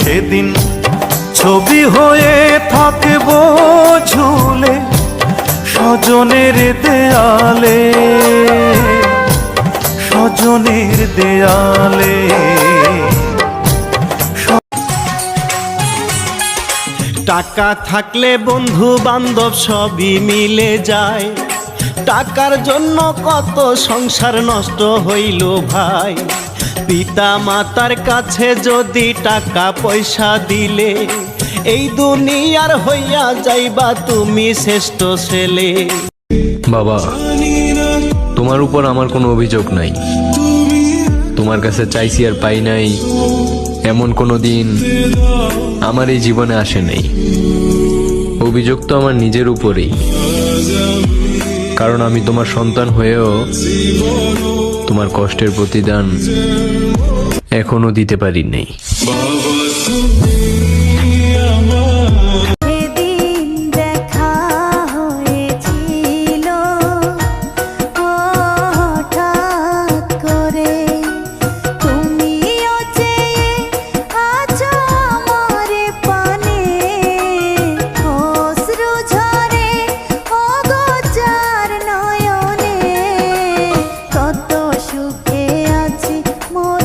সেদিন ছবি হয়ে থাকব ঝুলে স্বজনের দেয়ালে স্বজনের দেয়ালে। টাকা থাকলে বন্ধু বান্ধব সবই মিলে যায়। টাকার জন্য কত সংসার নষ্ট হইল ভাই। পিতা মাতার কাছে যদি টাকা পয়সা দিলে, এই দুনিয়ার হইয়া যাইবা তুমি শ্রেষ্ঠ ছেলে। বাবা, তোমার উপর আমার কোনো অভিযোগ নাই। তোমার কাছে চাইছি আর পাই নাই, এমন কোনো দিন আমার এই জীবনে আসে নাই। অভিযোগ তো আমার নিজের উপরেই। কারণ আমি তোমার সন্তান হয়েও তোমার কষ্টের প্রতিদান এখনও দিতে পারি নাই। সুখে আছি মোর